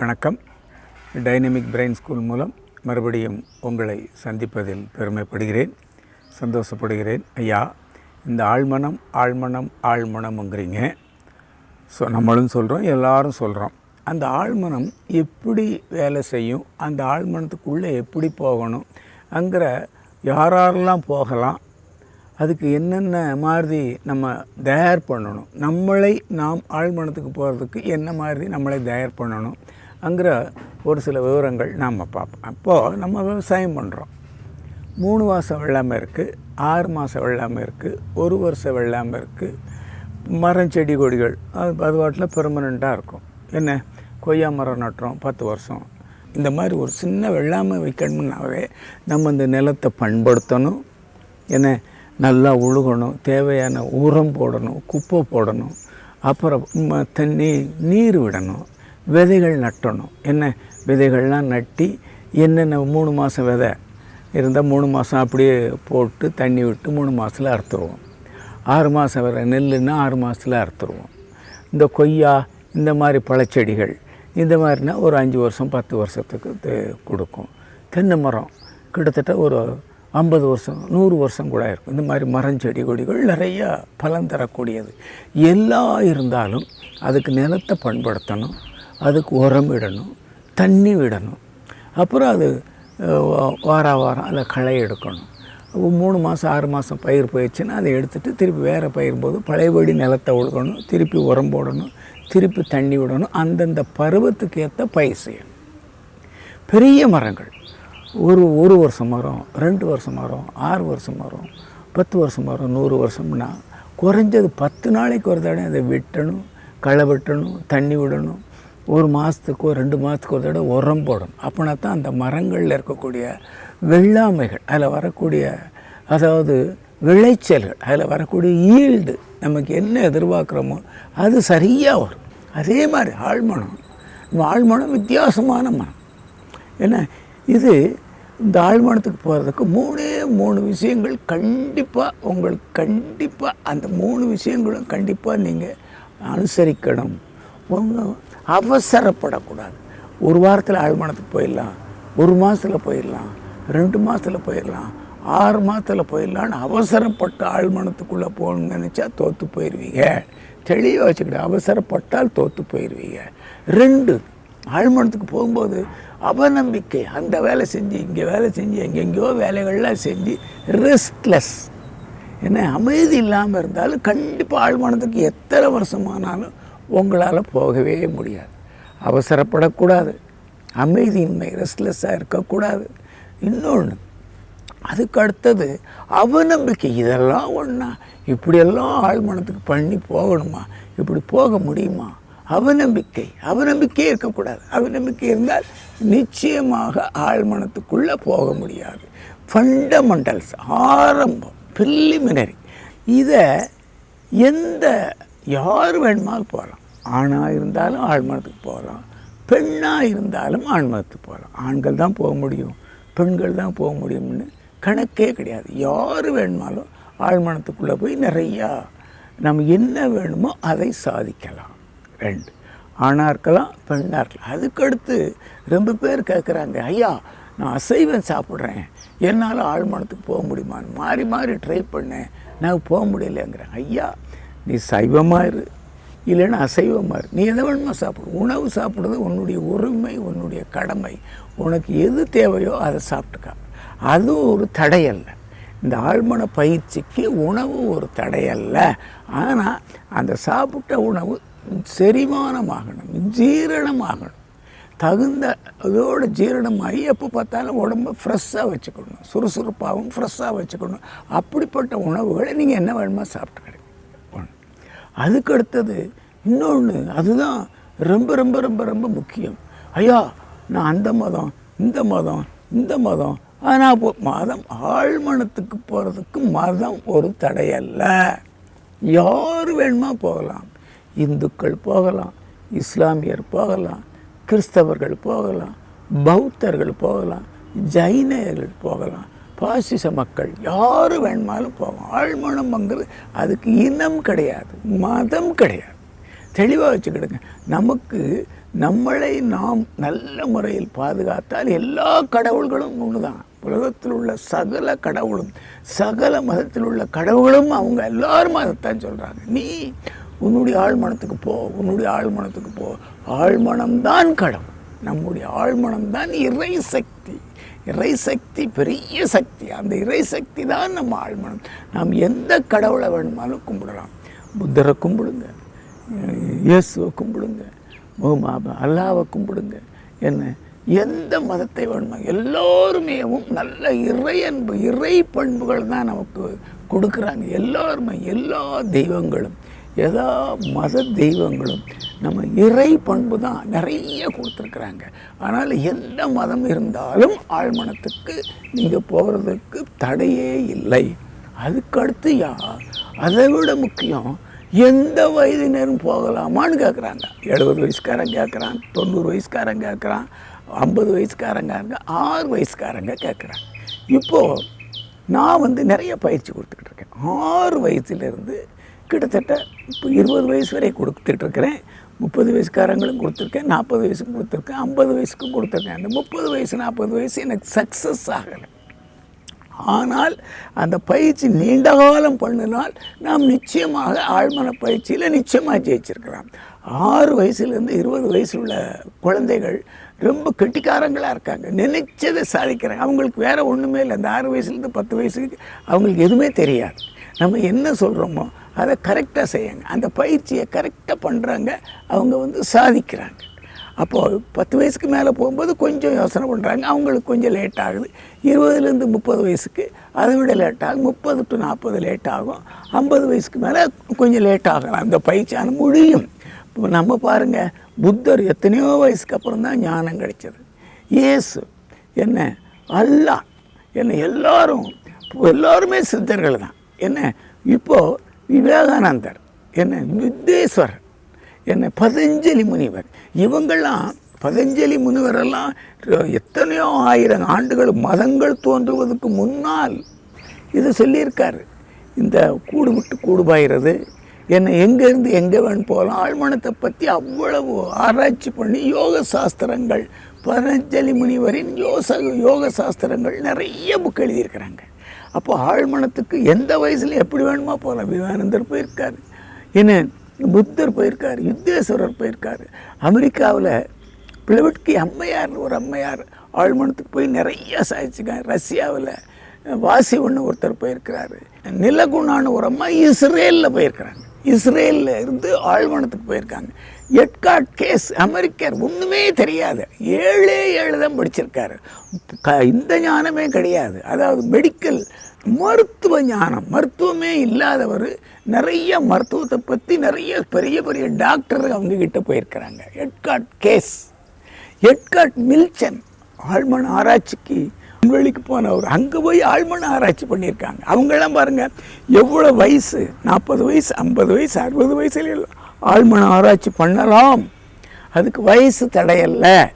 வணக்கம். Dynamic brain school மூலம் மறுபடியும் உங்களை சந்திப்பதில் பெருமைப்படுகிறேன் சந்தோஷப்படுகிறேன். ஐயா இந்த ஆழ்மனம் ஆழ்மனம் ஆழ்மனம்ங்கிறீங்க. ஸோ நம்மளும் சொல்கிறோம் எல்லாரும் சொல்கிறோம் அந்த ஆழ்மனம் எப்படி வேலை செய்யும் அந்த ஆழ்மனத்துக்குள்ளே எப்படி போகணும் அங்கிற யாரெல்லாம் போகலாம் அதுக்கு என்னென்ன மாதிரி நம்ம தயார் பண்ணணும் நம்மளை நாம் ஆழ்மனத்துக்கு போகிறதுக்கு என்ன மாதிரி நம்மளை தயார் பண்ணணும் அங்கிற ஒரு சில விவரங்கள் நாம் பார்ப்போம். அப்போது நம்ம விவசாயம் பண்ணுறோம் மூணு மாதம் வெள்ளாமை இருக்குது ஆறு மாதம் வெள்ளாமை இருக்குது ஒரு வருஷம் வெள்ளாமை இருக்குது மரம் செடி கொடிகள் அது அது பாட்டில் பெர்மனண்ட்டாக இருக்கும். என்ன? கொய்யா மரம் நட்டுறோம் பத்து வருஷம். இந்த மாதிரி ஒரு சின்ன வெள்ளாமை வைக்கணும்னாவே நம்ம இந்த நிலத்தை பண்படுத்தணும். என்ன? நல்லா உழுகணும் தேவையான உரம் போடணும் குப்பை போடணும். அப்புறம் ம- தண்ணி நீர் விடணும். விதைகள் நட்டணும். என்ன விதைகள்லாம் நட்டி என்னென்ன மூணு மாதம் விதை இருந்தால் மூணு மாதம் அப்படியே போட்டு தண்ணி விட்டு மூணு மாதத்தில் அறுத்துருவோம். ஆறு மாதம் வர நெல்லுன்னா ஆறு மாதத்தில் அறுத்துருவோம். இந்த கொய்யா இந்த மாதிரி பழச்செடிகள் இந்த மாதிரினா ஒரு அஞ்சு வருஷம் பத்து வருஷத்துக்கு கொடுக்கும். தென்னை மரம் கிட்டத்தட்ட ஒரு ஐம்பது வருஷம் நூறு வருஷம் கூட இருக்கும். இந்த மாதிரி மரம் செடி கொடிகள் நிறையா பலன் தரக்கூடியது. எல்லாம் இருந்தாலும் அதுக்கு நிலத்தை பண்படுத்தணும். அதுக்கு உரம் விடணும் தண்ணி விடணும். அப்புறம் அது வார வாரம் அதில் களை எடுக்கணும். அப்போ மூணு மாதம் ஆறு மாதம் பயிர் போயிடுச்சுன்னா அதை எடுத்துகிட்டு திருப்பி வேறு பயிர் போது பழையபடி நிலத்தை ஒழுகணும் திருப்பி உரம் போடணும் திருப்பி தண்ணி விடணும் அந்தந்த பருவத்துக்கு ஏற்ற பயிர் செய்யணும். பெரிய மரங்கள். ஒரு ஒரு வருஷம் மரம் ரெண்டு வருஷம் மரம் ஆறு வருஷம் மரம் பத்து வருஷம் மரம் நூறு வருஷம்னா குறைஞ்சது பத்து நாளைக்கு ஒரு தடவை அதை வெட்டணும் களை வெட்டணும் தண்ணி விடணும். ஒரு மாதத்துக்கோ ரெண்டு மாதத்துக்கு ஒரு தடவை உரம் போடணும். அப்படின்னா தான் அந்த மரங்களில் இருக்கக்கூடிய வெள்ளாமைகள் அதில் வரக்கூடிய அதாவது விளைச்சல்கள் அதில் வரக்கூடிய ஈல்டு நமக்கு என்ன எதிர்பார்க்குறோமோ அது சரியாக வரும். அதே மாதிரி ஆழ்மனம். நம்ம ஆழ்மனம் வித்தியாசமான மனம் என்ன? இது இந்த ஆழ்மனத்துக்கு போகிறதுக்கு மூணே மூணு விஷயங்கள் கண்டிப்பாக உங்களுக்கு கண்டிப்பாக அந்த மூணு விஷயங்களும் கண்டிப்பாக நீங்கள் அனுசரிக்கணும். ஒன்று அவசரப்படக்கூடாது. ஒரு வாரத்தில் ஆழ்மானத்துக்கு போயிடலாம் ஒரு மாதத்தில் போயிடலாம் ரெண்டு மாதத்தில் போயிடலாம் ஆறு மாதத்தில் போயிடலான்னு அவசரப்பட்டு ஆழ்மனத்துக்குள்ளே போகணும்னு நினச்சா தோற்று போயிடுவீங்க தெளிவாக வச்சுக்கிட்டு அவசரப்பட்டால் தோற்று போயிடுவீங்க ரெண்டு ஆழ்மனத்துக்கு போகும்போது அவநம்பிக்கை அந்த வேலை செஞ்சு இங்கே வேலை செஞ்சு எங்கெங்கேயோ வேலைகள்லாம் செஞ்சு ரெஸ்ட்லெஸ் என்ன அமைதி இல்லாமல் இருந்தாலும் கண்டிப்பாக ஆழ்மனத்துக்கு எத்தனை வருஷமானாலும் உங்களால் போகவே முடியாது. அவசரப்படக்கூடாது. அமைதியின்மை ரெஸ்ட்லெஸ்ஸாக இருக்கக்கூடாது. இன்னொன்று அதுக்கு அடுத்தது அவநம்பிக்கை இதெல்லாம் ஒன்றா இப்படியெல்லாம் ஆழ்மனத்துக்கு பண்ணி போகணுமா? இப்படி போக முடியுமா? அவநம்பிக்கை அவநம்பிக்கையே இருக்கக்கூடாது. அவநம்பிக்கை இருந்தால் நிச்சயமாக ஆழ்மனத்துக்குள்ளே போக முடியாது. ஃபண்டமெண்டல்ஸ் ஆரம்பம் ப்ரிலிமினரி இதை எந்த யார் வேணுமாலும் போகலாம். ஆணாக இருந்தாலும் ஆழ்மனத்துக்கு போகலாம். பெண்ணாக இருந்தாலும் ஆழ்மனத்துக்கு போகலாம். ஆண்கள் தான் போக முடியும். பெண்கள் தான் போக முடியும்னு கணக்கே கிடையாது. யார் வேணுமாலும் ஆழ்மனத்துக்குள்ளே போய் நிறையா நம்ம என்ன வேணுமோ அதை சாதிக்கலாம். ரெண்டு ஆணாக இருக்கலாம் பெண்ணாக இருக்கலாம். அதுக்கடுத்து ரொம்ப பேர் கேட்குறாங்க ஐயா நான் அசைவம் சாப்பிட்றேன். என்னால் ஆழ்மனத்துக்கு போக முடியுமான்னு மாறி மாறி ட்ரை பண்ணேன். நான் போக முடியலைங்கிறேன் ஐயா நீ சைவமாக இரு. இல்லைன்னா அசைவமாக இரு. நீ எதை வேணுமோ சாப்பிடு. உணவு சாப்பிட்றது உன்னுடைய உரிமை உன்னுடைய கடமை. உனக்கு எது தேவையோ அதை சாப்பிட்டுக்கா. அது ஒரு தடையல்ல. இந்த ஆழ்மன பயிற்சிக்கு உணவு ஒரு தடையல்ல. ஆனால் அந்த சாப்பிட்ட உணவு செரிமானமாகணும் ஜீரணமாகணும். தகுந்த இதோடு ஜீரணமாகி எப்போ பார்த்தாலும் உடம்பை ஃப்ரெஷ்ஷாக வச்சுக்கணும். சுறுசுறுப்பாகவும் ஃப்ரெஷ்ஷாக வச்சுக்கணும். அப்படிப்பட்ட உணவுகளை நீங்கள் என்ன வேணுமோ சாப்பிட்டு அதுக்கு அடுத்தது இன்னொன்று அதுதான் ரொம்ப ரொம்ப ரொம்ப ரொம்ப முக்கியம். ஐயா நான் அந்த மதம் இந்த மதம் இந்த மதம். ஆனால் இப்போ மதம் ஆழ்மனத்துக்கு போகிறதுக்கு மதம் ஒரு தடையல்ல. யார் வேணுமா போகலாம்? இந்துக்கள் போகலாம் இஸ்லாமியர் போகலாம் கிறிஸ்தவர்கள் போகலாம் பௌத்தர்கள் போகலாம் ஜைனர்கள் போகலாம். பாசிச மக்கள் யார் வேணுமாலும் போவோம் ஆழ்மனம்ங்கிறது அதுக்கு இனம் கிடையாது மதம் கிடையாது. தெளிவாக வச்சுக்கிடுங்க. நமக்கு நம்மளை நாம் நல்ல முறையில் பாதுகாத்தால் எல்லா கடவுள்களும் ஒன்று தான் உலகத்தில் உள்ள சகல கடவுளும் சகல மதத்தில் உள்ள கடவுளும் அவங்க எல்லாரும் அதைத்தான் சொல்கிறாங்க நீ உன்னுடைய ஆழ்மனத்துக்கு போ உன்னுடைய ஆழ்மனத்துக்கு போ. ஆழ்மனம்தான் கடவுள். நம்முடைய ஆழ்மனம்தான் இறை சக்தி. இறை சக்தி பெரிய சக்தி. அந்த இறை சக்தி தான் நம்ம ஆழ்மனம். நாம் எந்த கடவுளை வேணுமாலும் கும்பிடலாம். புத்தரை கும்பிடுங்க. இயேசுவை கும்பிடுங்க. முகமாப அல்லாவை கும்பிடுங்க. என்ன? எந்த மதத்தை வேணுமா? எல்லோருமேவும் நல்ல இறையன்பு இறை பண்புகள் தான் நமக்கு கொடுக்குறாங்க. எல்லோருமே எல்லா தெய்வங்களும். எல்லா மத தெய்வங்களும் நம்ம இறை பண்பு தான் நிறைய கொடுத்துருக்குறாங்க. ஆனால் எந்த மதம் இருந்தாலும் ஆழ்மனத்துக்கு நீங்கள் போகிறதுக்கு தடையே இல்லை. அதுக்கடுத்து யா அதை விட முக்கியம் எந்த வயதினரும் போகலாமான்னு கேட்குறாங்க எழுபது வயசுக்காரன் கேட்குறான் தொண்ணூறு வயசுக்காரன் கேட்குறான் ஐம்பது வயசுக்காரங்க ஆறு வயசுக்காரங்க கேட்குறாங்க இப்போது நான் வந்து நிறைய பயிற்சி கொடுத்துக்கிட்டு இருக்கேன். ஆறு வயசுலேருந்து கிட்டத்தட்ட இப்போ இருபது வயசு வரை கொடுத்துட்டு இருக்கிறேன் முப்பது வயசுக்காரங்களும் கொடுத்துருக்கேன் நாற்பது வயசுக்கு கொடுத்துருக்கேன் ஐம்பது வயசுக்கும் கொடுத்துருக்கேன். அந்த முப்பது வயசு நாற்பது வயசு எனக்கு சக்ஸஸ் ஆகலை. ஆனால் அந்த பயிற்சி நீண்ட காலம் பண்ணினால் நாம் நிச்சயமாக ஆழ்மன பயிற்சியில் நிச்சயமாக ஜெயிச்சிருக்கலாம். ஆறு வயசுலேருந்து இருபது வயசில் உள்ள குழந்தைகள் ரொம்ப கெட்டிக்காரங்களாக இருக்காங்க. நினைச்சதை சாதிக்கிறாங்க. அவங்களுக்கு வேறு ஒன்றுமே இல்லை. அந்த ஆறு வயசுலேருந்து பத்து வயசுக்கு அவங்களுக்கு எதுவுமே தெரியாது. நம்ம என்ன சொல்கிறோமோ அதை கரெக்டாக செய்யுங்க. அந்த பயிற்சியை கரெக்டாக பண்ணுறாங்க அவங்க வந்து சாதிக்கிறாங்க. அப்போது பத்து வயசுக்கு மேலே போகும்போது கொஞ்சம் யோசனை பண்ணுறாங்க அவங்களுக்கு கொஞ்சம் லேட் ஆகுது. இருபதுலேருந்து முப்பது வயசுக்கு அதை விட லேட் ஆகும். முப்பது டு நாற்பது லேட் ஆகும். ஐம்பது வயசுக்கு மேலே கொஞ்சம் லேட் ஆகலாம். அந்த பயிற்சியான முடியும். இப்போ நம்ம பாருங்கள் புத்தர் எத்தனையோ வயசுக்கு அப்புறம் தான் ஞானம் கிடைச்சது. இயேசு என்ன? அல்லாஹ். என்ன எல்லாரும் எல்லாருமே சித்தர்கள் தான். என்ன? இப்போது விவேகானந்தர் என்ன யுத்தேஸ்வரர் என்ன பதஞ்சலி முனிவர். இவங்கெல்லாம் பதஞ்சலி முனிவரெல்லாம் எத்தனையோ ஆயிரம் ஆண்டுகள் மதங்கள் தோன்றுவதற்கு முன்னால் இது சொல்லியிருக்காரு. இந்த கூடு விட்டு கூடுபாயிறது என்னை எங்கேருந்து எங்கே வேணும் போகலாம் ஆழ்மனத்தை பற்றி அவ்வளவு ஆராய்ச்சி பண்ணி யோக சாஸ்திரங்கள் பதஞ்சலி முனிவரின் யோச யோக சாஸ்திரங்கள் நிறைய புக் எழுதியிருக்கிறாங்க. அப்போ ஆழ்மனத்துக்கு எந்த வயசுலையும் எப்படி வேணுமா போகலாம் விவேகானந்தர் போயிருக்காரு. என்ன? புத்தர் போயிருக்கார். யுத்தேஸ்வரர் போயிருக்காரு. அமெரிக்காவில் பிளவட்கி அம்மையார்னு ஒரு அம்மையார் ஆழ்மனத்துக்கு போய் நிறைய சாதிச்சுக்காங்க. ரஷ்யாவில் வாசி ஒன்று ஒருத்தர் போயிருக்கிறாரு. நிலகுணான்னு ஒரு அம்மா இஸ்ரேலில் போயிருக்கிறாங்க. இஸ்ரேலில் இருந்து ஆழ்மனத்துக்கு போயிருக்காங்க. எட்காட் கேஸ் அமெரிக்கர் ஒன்றுமே தெரியாது. ஏழே ஏழு தான் படிச்சிருக்காரு. க இந்த ஞானமே கிடையாது. அதாவது மெடிக்கல் மருத்துவ ஞானம் மருத்துவமே இல்லாதவர் நிறைய மருத்துவத்தை பற்றி நிறைய பெரிய பெரிய டாக்டர் அவங்க கிட்ட போயிருக்கிறாங்க. எட்காட் கேஸ். எட்காட் மில்சன் ஆழ்மன் ஆராய்ச்சிக்கு விண்வெளிக்கு போனவர். அங்கே போய் ஆழ்மன ஆராய்ச்சி பண்ணியிருக்காங்க. அவங்கெல்லாம் பாருங்கள் எவ்வளோ வயசு? நாற்பது வயசு ஐம்பது வயசு அறுபது வயசுல ஆழ்மன ஆராய்ச்சி பண்ணலாம். அதுக்கு வயசு தடையல்ல.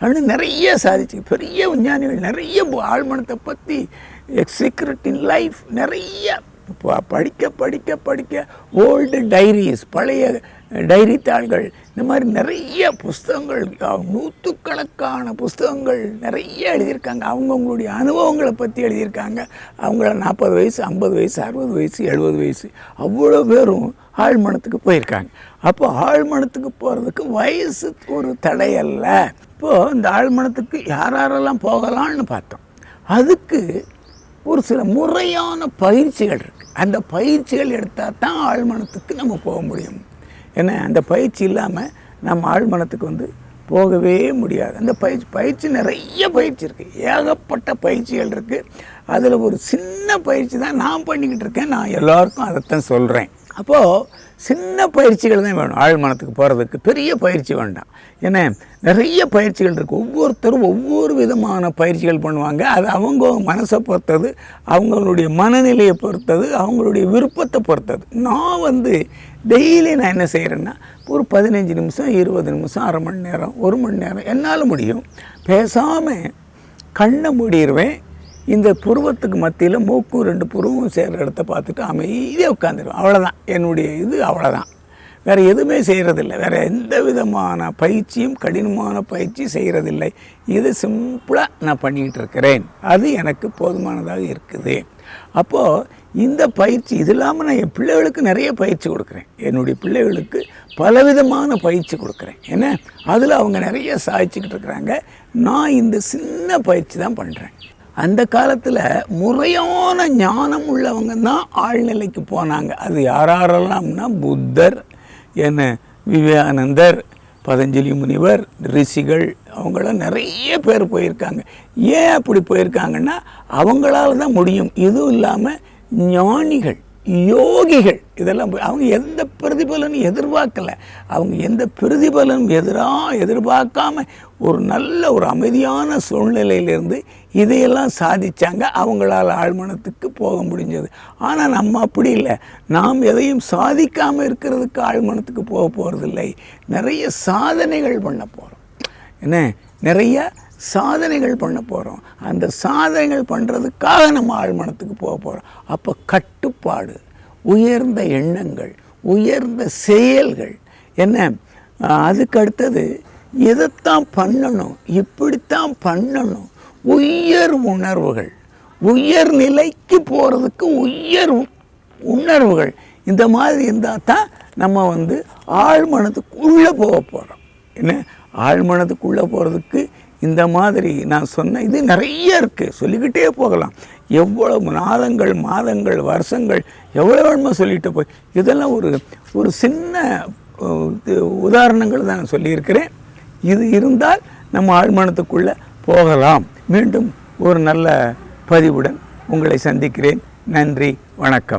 அப்படின்னு நிறைய சாதிச்சு பெரிய விஞ்ஞானிகள் நிறைய ஆழ்மனத்தை பற்றி சீக்ரெட் இன் லைஃப் நிறைய ப- படிக்க படிக்க படிக்க ஓல்டு டைரிஸ் பழைய டைரி தாள்கள் இந்த மாதிரி நிறைய புஸ்தகங்கள் நூற்றுக்கணக்கான புஸ்தகங்கள் நிறைய எழுதியிருக்காங்க. அவங்கவுங்களுடைய அனுபவங்களை பற்றி எழுதியிருக்காங்க. அவங்கள நாற்பது வயசு ஐம்பது வயசு அறுபது வயசு எழுபது வயசு அவ்வளோ பேரும் ஆழ்மனத்துக்கு போயிருக்காங்க. அப்போ ஆழ்மனத்துக்கு போகிறதுக்கு வயசு ஒரு தடை அல்ல. இப்போது இந்த ஆழ்மனத்துக்கு யார் யாரெல்லாம் போகலான்னு பார்த்தோம். அதுக்கு ஒரு சில முறையான பயிற்சிகள் இருக்குது அந்த பயிற்சிகள் எடுத்தால் தான் ஆழ்மனத்துக்கு நம்ம போக முடியும். ஏன்னா அந்த பயிற்சி இல்லாமல் நம்ம ஆழ்மனத்துக்கு வந்து போகவே முடியாது. அந்த பயிற்சி பயிற்சி நிறைய பயிற்சி இருக்குது ஏகப்பட்ட பயிற்சிகள் இருக்குது அதில் ஒரு சின்ன பயிற்சி தான் நான் பண்ணிக்கிட்டு இருக்கேன். நான் எல்லாருக்கும் அதைத்தான் சொல்கிறேன் அப்போது சின்ன பயிற்சிகள் தான் வேணும். ஆழ்மனத்துக்கு போகிறதுக்கு பெரிய பயிற்சி வேண்டாம். ஏன்னா நிறைய பயிற்சிகள் இருக்குது ஒவ்வொருத்தரும் ஒவ்வொரு விதமான பயிற்சிகள் பண்ணுவாங்க. அது அவங்க மனசை பொறுத்தது அவங்களுடைய மனநிலையை பொறுத்தது அவங்களுடைய விருப்பத்தை பொறுத்தது. நான் வந்து டெய்லி நான் என்ன செய்கிறேன்னா ஒரு பதினஞ்சு நிமிஷம் இருபது நிமிஷம் அரை மணி நேரம் ஒரு மணி நேரம் என்னால் முடியும். பேசாமல் கண்ணை மூடிடுவேன் இந்த புருவத்துக்கு மத்தியில் மூக்கும் ரெண்டு புருவம் சேர்கிற இடத்த பார்த்துட்டு அமைதியாக உட்காந்துருவேன் அவ்வளோதான் என்னுடைய இது அவ்வளோதான் வேறு எதுவுமே செய்கிறதில்ல வேறு எந்த விதமான பயிற்சியும் கடினமான பயிற்சி செய்கிறதில்லை இது சிம்பிளாக நான் பண்ணிக்கிட்டு இருக்கிறேன் அது எனக்கு போதுமானதாக இருக்குது. அப்போது இந்த பயிற்சி இது இல்லாமல் நான் என் பிள்ளைகளுக்கு நிறைய பயிற்சி கொடுக்குறேன். என்னுடைய பிள்ளைகளுக்கு பலவிதமான பயிற்சி கொடுக்குறேன். ஏன்னா அதில் அவங்க நிறைய சாதிச்சுக்கிட்டு இருக்கிறாங்க நான் இந்த சின்ன பயிற்சி தான் பண்ணுறேன் அந்த காலத்தில் முறையான ஞானம் உள்ளவங்க தான் ஆழ்நிலைக்கு போனாங்க. அது யாரெல்லாம்னா புத்தர் என்ன விவேகானந்தர் பதஞ்சலி முனிவர் ரிஷிகள் அவங்களாம் நிறைய பேர் போயிருக்காங்க. ஏன் அப்படி போயிருக்காங்கன்னா அவங்களால தான் முடியும். இதுவும் இல்லாமல் ஞானிகள் யோகிகள். இதெல்லாம் போய் அவங்க எந்த பிரதிபலனும் எதிர்பார்க்கல. அவங்க எந்த பிரதிபலனும் எதிராக எதிர்பார்க்காம ஒரு நல்ல ஒரு அமைதியான சூழ்நிலையிலிருந்து இதையெல்லாம் சாதித்தாங்க அவங்களால ஆழ்மனத்துக்கு போக முடிஞ்சது. ஆனால் நம்ம அப்படி இல்லை. நாம் எதையும் சாதிக்காமல் இருக்கிறதுக்கு ஆழ்மனத்துக்கு போக போகிறதில்லை நிறைய சாதனைகள் பண்ண போகிறோம் என்ன? நிறைய சாதனைகள் பண்ண போகிறோம் அந்த சாதனைகள் பண்ணுறதுக்காக நம்ம ஆழ்மனத்துக்கு போக போகிறோம் அப்போ கட்டுப்பாடு உயர்ந்த எண்ணங்கள் உயர்ந்த செயல்கள். என்ன? அதுக்கு அடுத்தது இதைத்தான் பண்ணணும் இப்படித்தான் பண்ணணும். உயர் உணர்வுகள் உயர் நிலைக்கு போகிறதுக்கு உயர் உணர்வுகள். இந்த மாதிரி இருந்தால் தான் நம்ம வந்து ஆழ்மனத்துக்குள்ளே போக போகிறோம் என்ன? ஆழ்மனத்துக்குள்ளே போகிறதுக்கு இந்த மாதிரி நான் சொன்ன இது நிறைய இருக்குது சொல்லிக்கிட்டே போகலாம். எவ்வளவு நாதங்கள் மாதங்கள் வருஷங்கள் எவ்வளோ வேணுமோ சொல்லிட்டு போய். இதெல்லாம் ஒரு ஒரு சின்ன உதாரணங்கள் தான் நான் சொல்லியிருக்கிறேன். இது இருந்தால் நம்ம ஆழ்மனத்துக்குள்ளே போகலாம். மீண்டும் ஒரு நல்ல பதிவுடன் உங்களை சந்திக்கிறேன். நன்றி வணக்கம்.